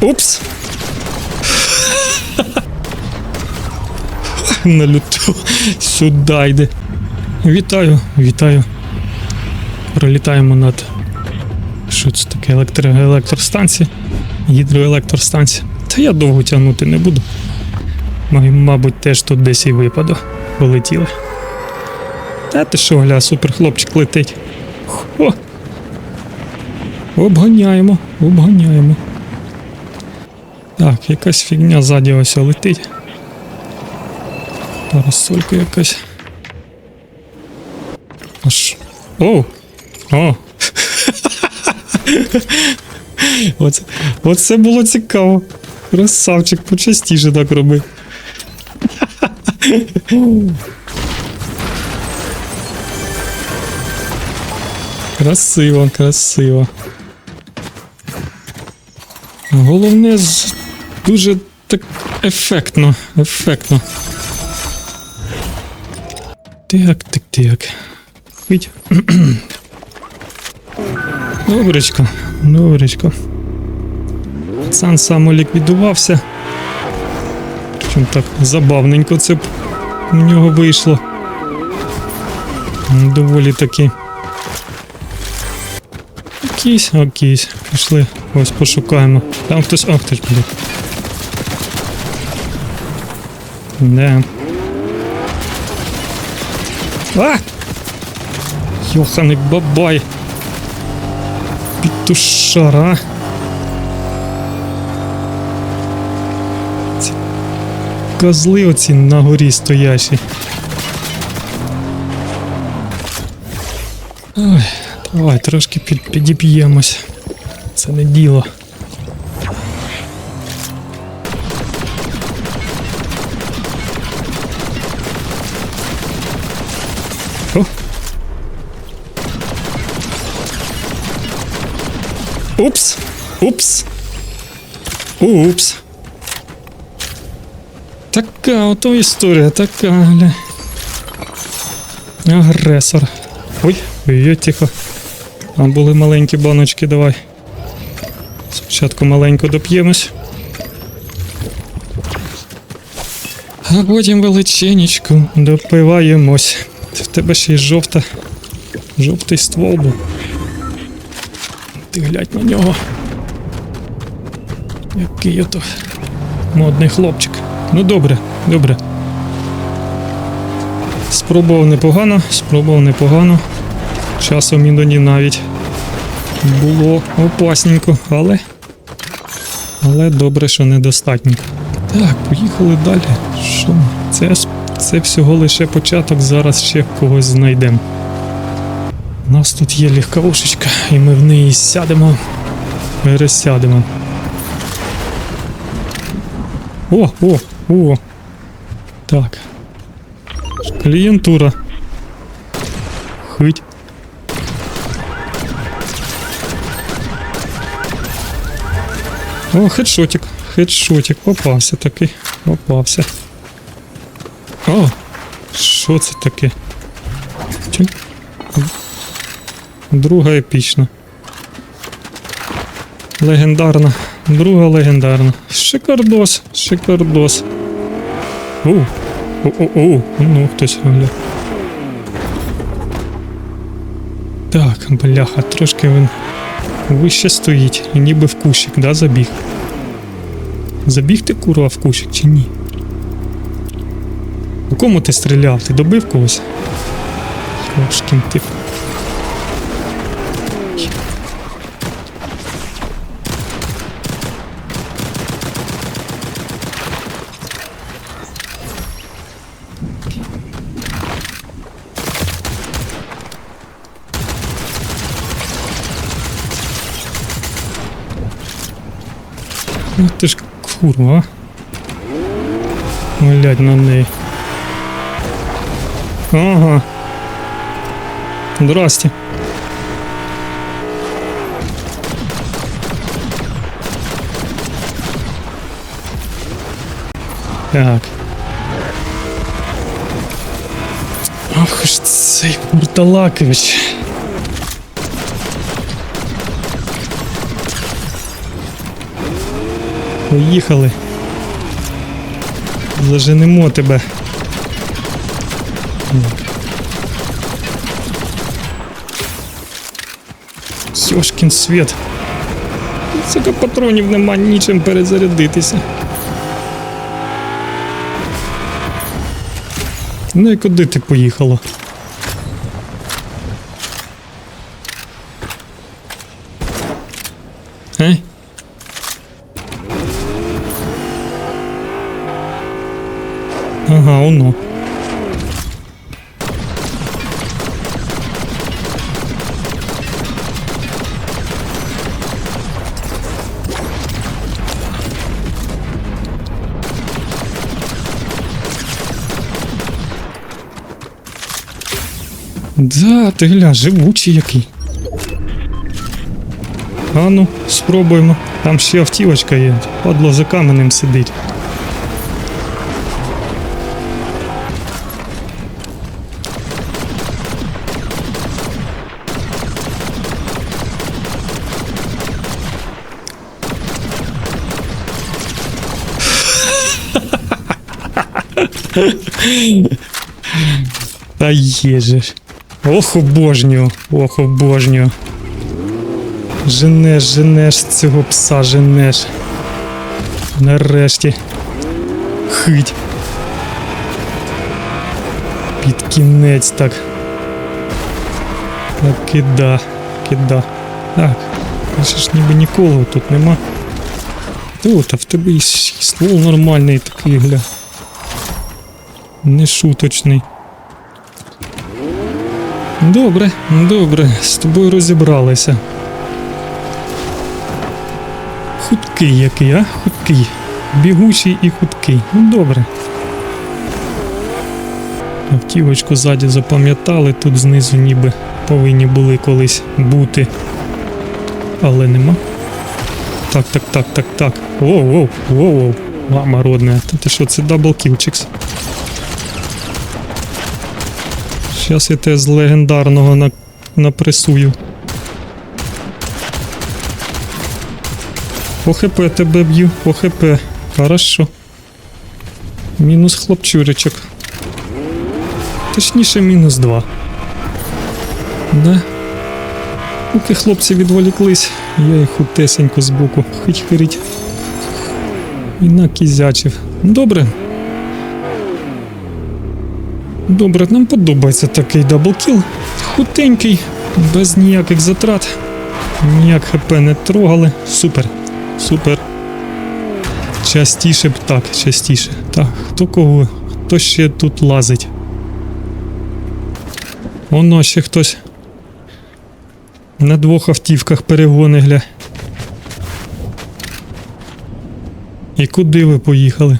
Упс. На люту. Сюди йде. Вітаю, вітаю. Пролітаємо над. Що це таке? Електро... Електростанція? Гідроелектростанція. Та я довго тягнути не буду. Мабуть, теж тут десь і випаду. Полетіли. Та ти що, гля, супер хлопчик летить. Хо. Обганяємо, обганяємо. Так, якась фігня ззаді ось летить. Парасолька якась. Аж. О! О! Оце, оце було цікаво. Красавчик, почастіше так роби. Красиво, красиво. Головне з- дуже так ефектно, ефектно. Так, так, так. Вить. Добречко, добречко. Пацан самоліквідувався. Чим так забавненько це б у нього вийшло. Доволі таки. Окейсь, окейсь. Пішли. Ось пошукаємо. Там хтось. Ах ти ж, блядь. Да. А! Йоханий бабай. Пітушара. Ці козли оці на горі стоящі. Ой, давай трошки під, підіп'ємось. Це не діло. Упс. Упс. Упс. Така ото історія, така, гля. Агресор. Ой, ой, тихо. Там були маленькі баночки, давай. Спочатку маленько доп'ємось. А потім величенечку допиваємось. В тебе ще й жовта. Жовтий ствол був. Ти глядь на нього. Який ото модний хлопчик. Ну добре, добре. Спробував непогано, спробував непогано. Часом іноді навіть було опасненько, але. Але добре, що недостатньо. Так, поїхали далі. Що? Це, це всього лише початок, зараз ще когось знайдемо. У нас тут є легковушечка, і ми в неї сядемо, пересядемо. О, о, о. Так. Клієнтура. Хить. О, хедшотик, хедшотик, попався такий, попався. О, що це таке? Чи? Друга епічна. Легендарна. Друга легендарна. Шикардос, шикардос. О, о, ну хтось гля. Так, бляха, трошки він вище стоїть ніби в кущик, да, забіг. Забіг ти курва в кущик чи ні? У кому ти стріляв? Ти добив когось? Йошкін тип. Ну ти ж курва. Глядь на неї. Ага. Здрасте. Так. Ах ж цей Бурталакович. Поїхали. Заженемо тебе. Сьошкін світ. Сука, патронів нема нічим перезарядитися. Ну і куди ти поїхала? Да, ти гля, живучий який. А ну, спробуємо. Там ще автівочка є. Падло за каменем сидить. Та є же ж. Ох, обожнюю, ох, обожнюю. Женеш, женеш цього пса, женеш. Нарешті. Хить. Під кінець так. Так, кида, кида. Так, ще ж ніби нікого тут нема. Тут, а в тебе і ствол нормальний такий, гля. Не шуточний. Добре, добре, з тобою розібралися. Хуткий який, а? Хуткий. Бігучий і хуткий. Ну добре. Автівочку ззаді запам'ятали, тут знизу ніби повинні були колись бути. Але нема. Так, так, так, так, так. Воу, воу, воу, воу. Мама родная. Та ти що, це даблкілчикс. Щас я те з легендарного на... напресую. По ХП тебе б'ю, по ХП. Хорошо. Мінус хлопчуричок. Точніше, мінус два. Да. Поки хлопці відволіклись, я їх хутесенько збоку хить-хирить. І накізячив. Добре, Добре, нам подобається такий даблкіл. Хутенький, без ніяких затрат. Ніяк ХП не трогали. Супер. Супер. Частіше б так, частіше. Так, хто кого? Хто ще тут лазить? Воно ще хтось. На двох автівках перегони гля. І куди ви поїхали?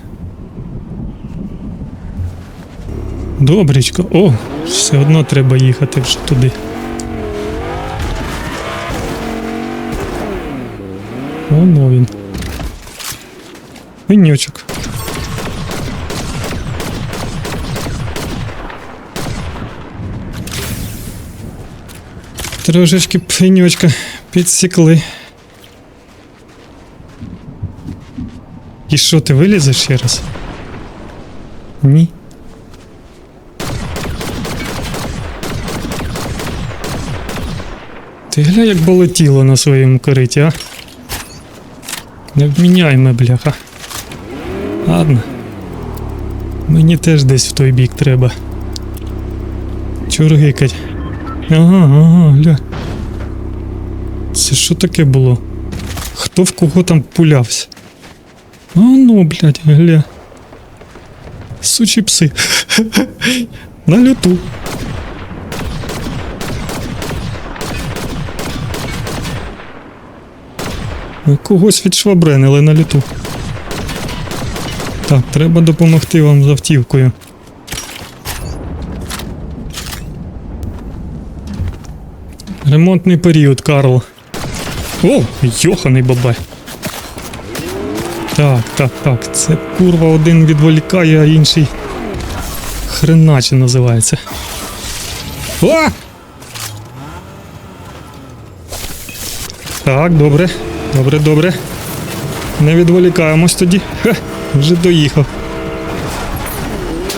Добречко. О, все одно треба їхати вже туди. Воно він. Пеньочок. Трошечки пеньочка підсікли. І що, ти вилізеш ще раз? Ні. Ти гля, як болетіло на своєму кориті, а? Не вміняйме, бляха. Ладно. Мені теж десь в той бік треба. Чургикать. Ага, ага, гля. Це що таке було? Хто в кого там пулявся? А ну, блядь, гля. Сучі пси. На люту. Когось відшвабренили на літу. Так, треба допомогти вам з автівкою. Ремонтний період, Карл. О, йоханий бабай. Так, так, так. Це курва один відволікає, а інший. Хреначе називається. О! Так, добре. Добре, добре. не відволікаємось тоді. Ха, вже доїхав.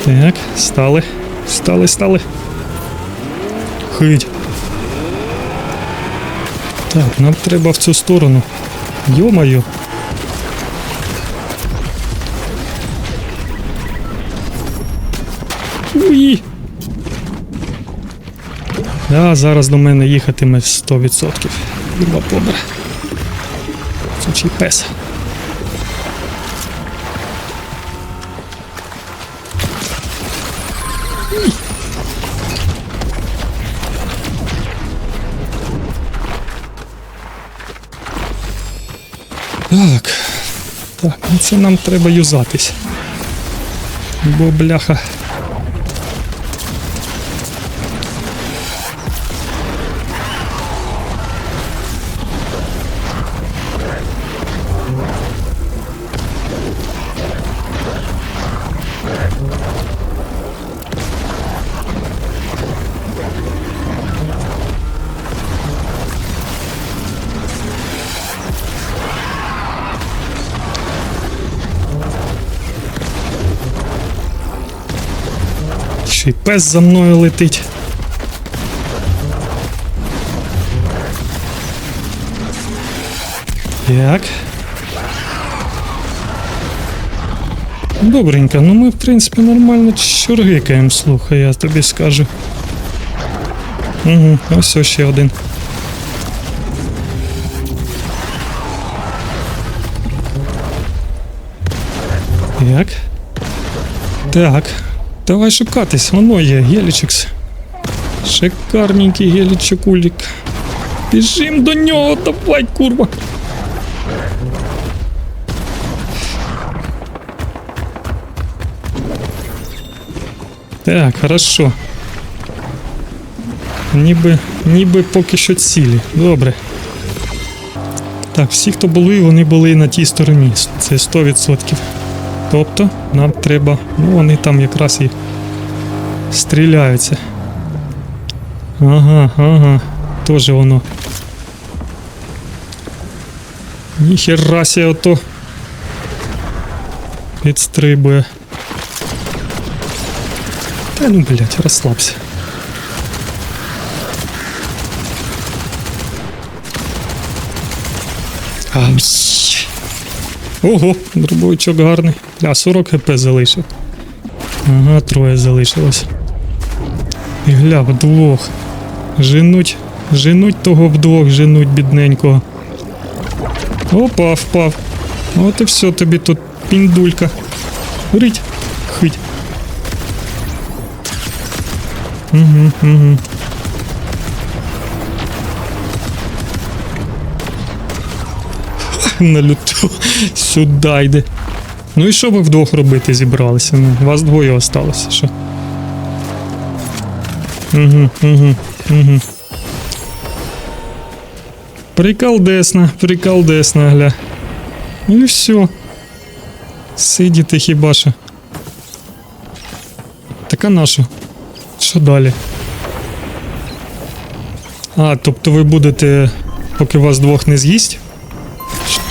Так, стали. Стали, стали. Хить. Так, нам треба в цю сторону. Йо-моє. Уї. Да, зараз до мене їхатиме 100%. Люба побре. Сучий пес. Так. Так, ну це нам треба юзатись. Бо бляха. Пес за мною летить. Так. Добренько, ну ми в принципі нормально чоргикаємо, слухай, я тобі скажу. Угу, ось ще один. Так. Так. Давай шукатись, воно є, гелічекс. Шикарненький гелічекулік. Біжим до нього, давай, курва. Так, хорошо. Ніби, ніби поки що цілі. Добре. Так, всі, хто були, вони були на тій стороні. Це 100%. Тобто нам треба. Ну, вони там якраз і стріляються. Ага, ага. Тоже воно. Ніхера сі ото. Підстрибує. Та ну, блядь, розслабся. А, мсь. Ого, дробовичок гарний. А, 40 хп залишив. Ага, троє залишилось. І гля, вдвох. Женуть, женуть того вдвох, женуть бідненького. Опа, впав. От і все тобі тут піндулька. Горить. Хить. Угу, угу. На люту. Сюди йде. Ну і що ви вдвох робити зібралися? Ну, вас двоє осталося, що? Угу, угу, угу. Приколдесно, приколдесно, гля. Ну і все. Сидіти хіба що. Така наша. Що далі? А, тобто ви будете, поки вас двох не з'їсть?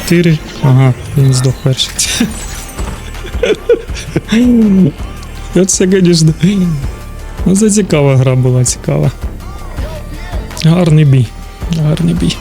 Чотири. Ага, він здох перший. Оце, звісно. Ну, це цікава гра була, цікава. Гарний бій. Гарний бій.